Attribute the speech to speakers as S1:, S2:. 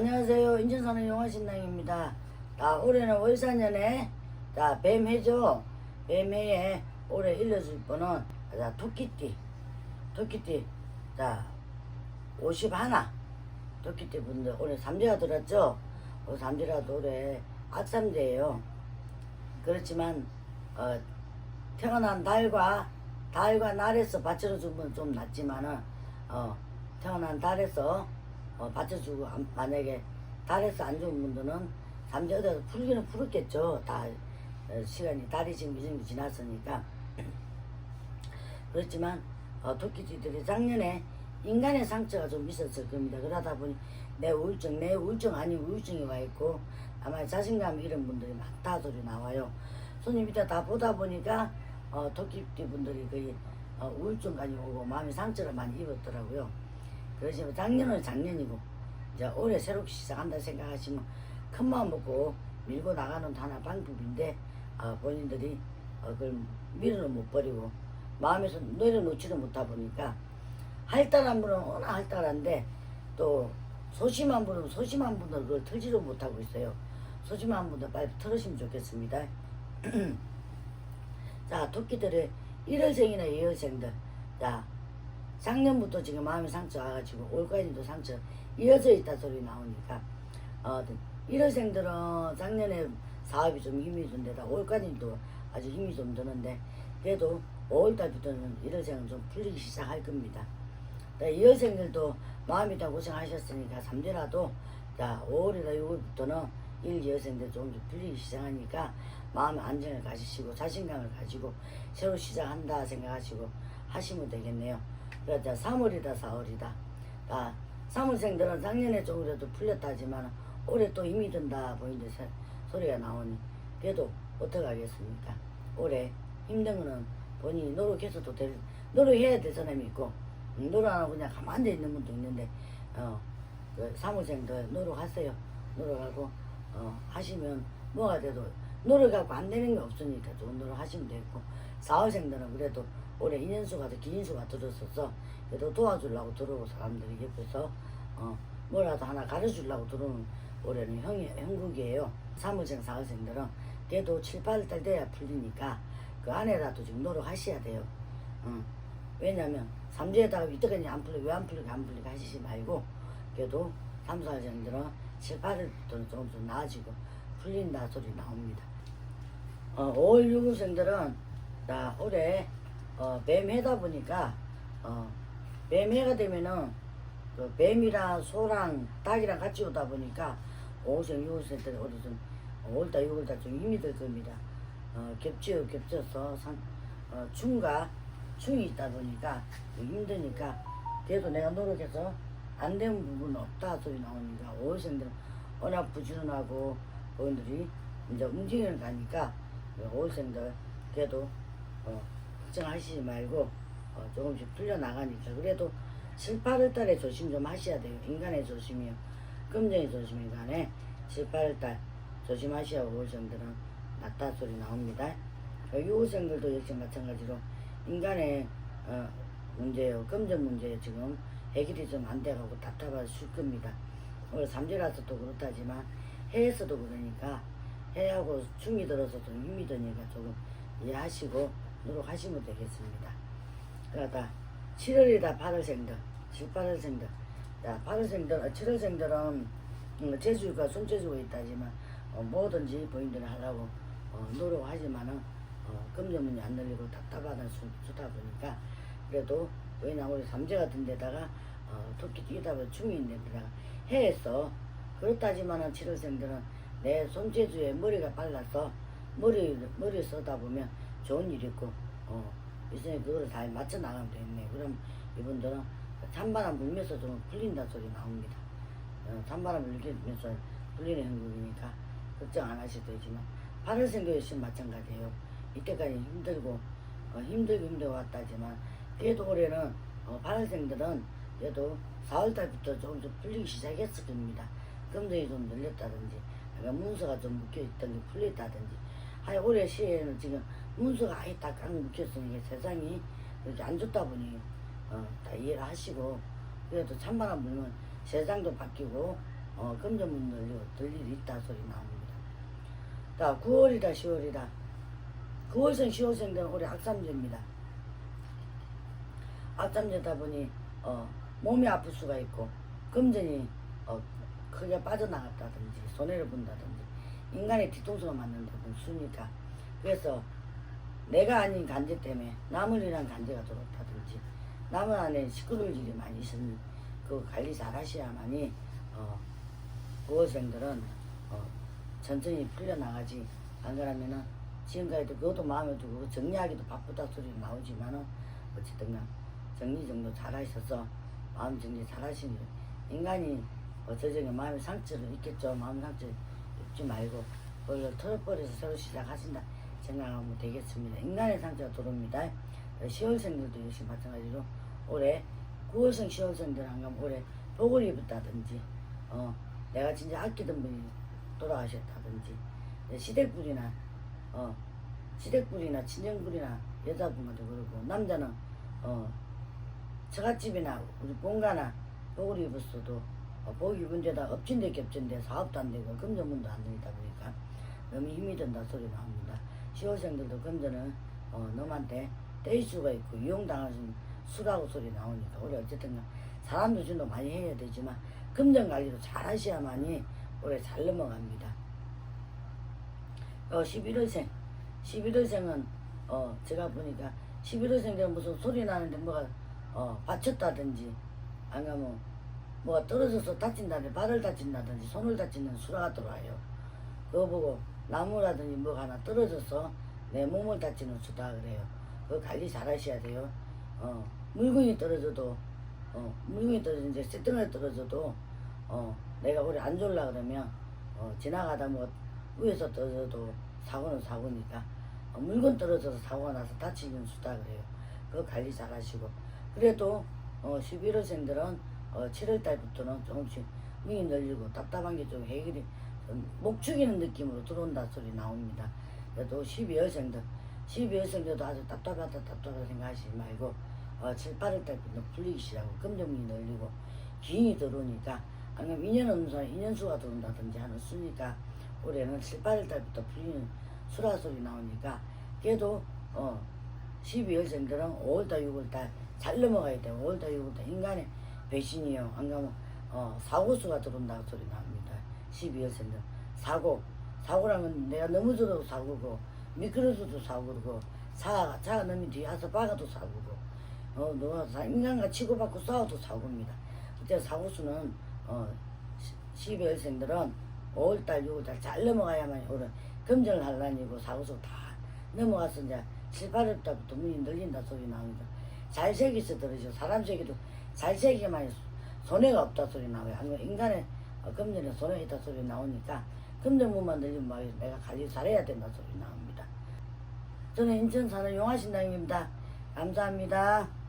S1: 안녕하세요. 인천사는 용화신당입니다. 자, 올해는 월사년에 자, 뱀해죠. 뱀해에 올해 일러줄 분은 자, 토끼띠. 토끼띠. 자, 51. 토끼띠 분들 올해 삼재가 들었죠. 어, 삼재라도 올해 악삼재예요. 그렇지만 어, 태어난 달과 달과 날에서 받쳐주면 좀 낫지만은 어, 태어난 달에서 어, 받쳐주고 안- 만약에 달에서 안 좋은 분들은 잠재 어디서 풀기는 풀었겠죠. 다 어, 시간이 달이 지금 이 정도 지났으니까 그렇지만 어, 토끼쥐들이 작년에 인간의 상처가 좀 있었을 겁니다. 그러다 보니 내 우울증, 내 우울증 아닌 우울증이 와 있고 아마 자신감 잃은 분들이 많다 소리 나와요. 손님 밑에 다 보다 보니까 어, 토끼띠 분들이 거의 어, 우울증까지 오고 마음의 상처를 많이 입었더라고요. 그러시면 작년은 작년이고 이제 올해 새롭게 시작한다 생각하시면 큰 마음 먹고 밀고 나가는 하나 방법인데 어, 본인들이 어, 그걸 밀어는 못 버리고 마음에서 내려놓지를 못하 보니까 할달한 분은 워낙 할달한데 또 소심한 분은 소심한 분들 그걸 털지를 못하고 있어요. 소심한 분들 빨리 털으시면 좋겠습니다. 자, 토끼들의 1월생이나 2월생들. 자, 작년부터 지금 마음의 상처 와가지고 올까지도 상처 이어져 있다 소리 나오니까 어, 1월생들은 작년에 사업이 좀 힘이 든데다 올까지도 아주 힘이 좀 드는데 그래도 5월달부터는 1월생은 좀 풀리기 시작할 겁니다. 2월생들도 마음이 다 고생하셨으니까 3대라도 자 5월이나 6월부터는 1, 2월생들 조금씩 풀리기 시작하니까 마음의 안정을 가지시고 자신감을 가지고 새로 시작한다 생각하시고 하시면 되겠네요. 그러자 3월이다 4월이다. 아, 3월생들은 작년에 조금이라도 풀렸다지만 올해 또 힘이 든다 보이는 소리가 나오니 그래도 어떡하겠습니까? 올해 힘든 거는 본인이 노력해서도 될, 노력해야 될 사람이 있고 음, 노력 안 하고 그냥 가만히 있는 분도 있는데 어, 그 사무생들 노력하세요. 노력하고 어, 하시면 뭐가 돼도 노력하고 안 되는 게 없으니까 좋은 노력 하시면 되고 사회생들은 그래도 올해 인연수가 더 긴수가 들었어서 그래도 도와주려고 들어오고 사람들이 옆에서 어, 뭐라도 하나 가르치려고 들어오는 올해는 형이, 형국이에요. 사무생 사회생들은 그래도 7, 8달 돼야 풀리니까 그 안에라도 지금 노력하셔야 돼요. 어. 왜냐면 삼주에다가 이때까지 안 풀리고 왜 안 풀리고 안 풀리고 하시지 말고 그래도 삼사생들은 7, 8일부터는 조금 좀 나아지고 풀린다 소리 나옵니다. 어, 5월 6월생들은 나 올해 어, 뱀해다 보니까 어, 뱀해가 되면은 그 뱀이랑 소랑 닭이랑 같이 오다 보니까 5월생 6월생들이 올해 좀 5월달 6월달 좀 힘이 들 겁니다. 어, 겹쳐 겹쳐서 산, 어, 충과 충이 있다 보니까 좀 힘드니까 그래도 내가 노력해서 안 되는 부분은 없다 소리 나오니까 5월생들은 워낙 부지런하고 본인들이 이제 움직이는 가니까 5월생들 그래도 어, 걱정하시지 말고 어, 조금씩 풀려나가니까 그래도 7, 8월 달에 조심 좀 하셔야 돼요. 인간의 조심이요. 금전의 조심인 간에 7, 8월 달 조심하셔야 5월생들은 낫다 소리 나옵니다. 6월생들도 역시 마찬가지로 인간의 어, 문제요. 금전 문제 지금 해결이 좀 안 돼가고 답답하실 겁니다. 오늘 삼재라서도 그렇다지만 해에서도 그러니까 해하고 충이 들어서 좀 힘이 드니까 조금 이해하시고 노력하시면 되겠습니다. 그러다 7월이다 8월생들, 7, 8월생들. 자, 8월생들, 7월생들은 음, 제주가 손재주가 있다지만 어, 뭐든지 본인들이 하려고 어, 노력하지만은 어, 금전문이 안 늘리고 답답하다 수, 수다 보니까 그래도 왜냐 우리 삼재 같은 데다가 어, 토끼 뛰다 보면 있는 데다가 해에서 그렇다지만은 7월생들은 내 손재주에 머리가 빨라서 머리 머리 쓰다 보면 좋은 일 있고 어 이제 그거를 잘 맞춰 나가면 되겠네. 그럼 이분들은 찬바람 불면서 좀 풀린다 소리 나옵니다. 어, 찬바람 불면서 풀리는 행국이니까 걱정 안 하셔도 되지만 8월 생도 역시 마찬가지예요. 이때까지 힘들고 어, 힘들고 힘들어 왔다지만 그래도 올해는 어, 8월생들은 그래도 4월달부터 조금 좀 풀리기 시작했을 겁니다. 금전이 좀 늘렸다든지 문서가 좀 묶여있던 게 풀렸다든지 하여 올해 시에는 지금 문서가 아예 딱 꽉 묶였으니까 세상이 이렇게 안 좋다 보니 어, 다 이해를 하시고 그래도 찬바람 불면 세상도 바뀌고 어, 금전문 늘리고 들 일이 있다 소리 나옵니다. 자, 9월이다, 10월이다. 9월생, 10월생들은 올해 학삼제입니다. 학삼제다 보니 어, 몸이 아플 수가 있고 금전이 어, 크게 빠져나갔다든지 손해를 본다든지 인간의 뒤통수가 맞는다든지 수니까 그래서 내가 아닌 간제 때문에 위한 간제가 들어왔다든지. 남을 안에 시끄러울 일이 많이 있으니 그 관리 잘 하셔야만이 어, 9월생들은 어, 천천히 풀려나가지. 안 그러면은 지금까지도 그것도 마음에 두고 정리하기도 바쁘다 소리 나오지만은 어쨌든 간 정리 정도 잘 하셔서 마음 정리 잘 하시니 인간이 어쩌저게 마음에 상처를 있겠죠. 마음 상처 입지 말고 그걸 털어버려서 새로 시작하신다 생각하면 되겠습니다 인간의 상처가 들어옵니다 10월생들도 역시 마찬가지로 올해 9월생 10월생들 한가면 올해 복을 입었다든지 어 내가 진짜 아끼던 분이 돌아가셨다든지 내 시댁불이나 어 시댁불이나 친정불이나 여자분한테 그러고 남자는 어 처갓집이나 우리 본가나 복을 입었어도 어, 복 입은 데다 엎친 데 겹친 데 사업도 안 되고 금전문도 안 되다 보니까 너무 힘이 든다 소리 나옵니다. 시월생들도 금전은 어, 너한테 떼일 수가 있고 있는 수라고 소리 나오니까 우리 어쨌든 간 사람 조준도 많이 해야 되지만 금전 관리도 잘 하셔야만이 올해 잘 넘어갑니다. 어, 11월생 11월생은 어, 제가 보니까 11월생들은 무슨 소리 나는데 뭐가 어, 받쳤다든지 아니면 뭐가 떨어져서 다친다든지 발을 다친다든지 손을 다치는 수라가 들어와요. 그거 보고 나무라든지 뭐가 하나 떨어져서 내 몸을 다치는 수다 그래요. 그거 관리 잘 하셔야 돼요. 어, 물건이 떨어져도 어, 물건이 떨어지는데 새덩어리 떨어져도 어, 내가 우리 안 졸라 그러면 어, 지나가다 뭐 위에서 떨어져도 사고는 사고니까 어, 물건 떨어져서 사고가 나서 다치는 수다 그래요. 그거 관리 잘 하시고 그래도 어, 11월생들은 어, 7월 달부터는 조금씩 눈이 늘리고 답답한 게 좀 해결이 좀 목축이는 느낌으로 들어온다 소리 나옵니다. 그래도 12월생들 12월생들도 아주 답답하다 답답하다 생각하시지 말고 어, 7, 8월 달부터 풀리기 시작하고 금전문이 늘리고 기인이 들어오니까 아니면 인연 없는 사람 인연수가 들어온다든지 하는 수니까 올해는 7, 8월 달부터 풀리는 수라 소리 나오니까 그래도 어 12월생들은 5월달 6월달 잘 넘어가야 돼요. 5월달 6월달. 인간의 배신이요. 안 가면 어 사고수가 들어온다고 소리 납니다 12월생들 사고 사고라면 내가 넘어져도 사고고 미끄러져도 사고고 차, 차가 넘이 뒤에 와서 박아도 사고고 어, 누가 사- 인간과 치고받고 싸워도 사고입니다. 그때 사고수는 어, 12월생들은 5월달, 6월달 잘 넘어가야만 올해 금전을 할라니고 사고수 다 넘어가서 이제 7, 8월달부터 문이 늘린다 소리 나오니까 잘 새기서 들으죠. 사람 새기도 잘 새기만 손해가 없다 소리 나와요. 아니면 인간의 어, 금전에 손해가 있다 소리 나오니까 금전문만 늘리면 막 내가 관리 잘해야 된다 소리 나옵니다. 저는 인천 사는 용화신당입니다. 감사합니다.